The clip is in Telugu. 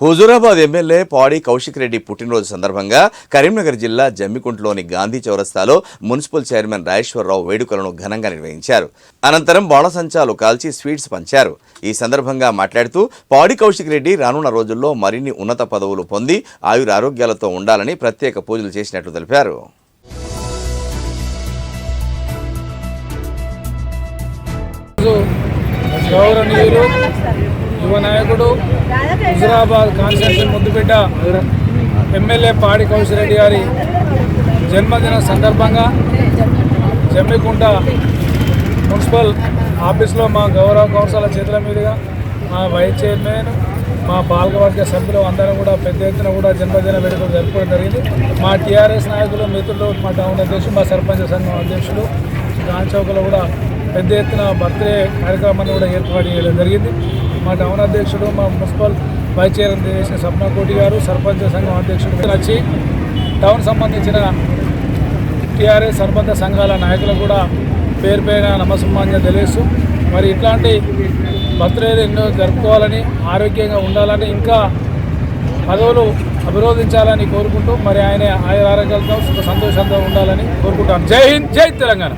హుజూరాబాద్ ఎమ్మెల్యే పాడి కౌశిక్ రెడ్డి పుట్టినరోజు సందర్భంగా కరీంనగర్ జిల్లా జమ్మికుంటలోని గాంధీ చౌరస్తాలో మున్సిపల్ చైర్మన్ రాజేశ్వరరావు వేడుకలను ఘనంగా నిర్వహించారు. అనంతరం బాణసంచాలు కాల్చి స్వీట్స్ పంచారు. ఈ సందర్భంగా మాట్లాడుతూ పాడి కౌశిక్ రెడ్డి రానున్న రోజుల్లో మరిన్ని ఉన్నత పదవులు పొంది ఆయురారోగ్యాలతో ఉండాలని ప్రత్యేక పూజలు చేసినట్లు తెలిపారు. గౌరవనీయులు యువ నాయకుడు హుజరాబాద్ కాన్స్టిట్యూషన్ ముద్దుబిడ్డ ఎమ్మెల్యే పాడి కౌశిరెడ్డి గారి జన్మదిన సందర్భంగా జమ్మికుంట మున్సిపల్ ఆఫీస్లో మా గౌరవ కౌన్సిల చేతుల మీదుగా మా వైస్ చైర్మన్ మా పాలకవర్గ సభ్యులు అందరం కూడా పెద్ద ఎత్తున కూడా జన్మదిన వేడుకలు జరుపుకోవడం జరిగింది. మా టీఆర్ఎస్ నాయకులు మిత్రులు మా టౌన్ అధ్యక్షులు మా సర్పంచ్ సంఘం అధ్యక్షులు గాంధీ చౌకలో కూడా పెద్ద ఎత్తున బర్త్డే కార్యక్రమాన్ని కూడా ఏర్పాటు చేయడం జరిగింది. మా టౌన్ అధ్యక్షుడు మా మున్సిపల్ వైస్ చైర్మన్ చేసిన సప్నా కోటి గారు సర్పంచ్ సంఘం అధ్యక్షుడు వచ్చి టౌన్ సంబంధించిన టీఆర్ఎస్ సర్పంచ సంఘాల నాయకులు కూడా పేరు పైన నమస్మాన్యం తెలియస్తూ మరి ఇట్లాంటి బర్త్డేలు ఎన్నో జరుపుకోవాలని ఆరోగ్యంగా ఉండాలని ఇంకా పదవులు అభిరోధించాలని కోరుకుంటూ మరి ఆయన ఆయన ఆరోగ్యాలతో సుఖ సంతోషంతో ఉండాలని కోరుకుంటాను. జై హింద్ జై తెలంగాణ.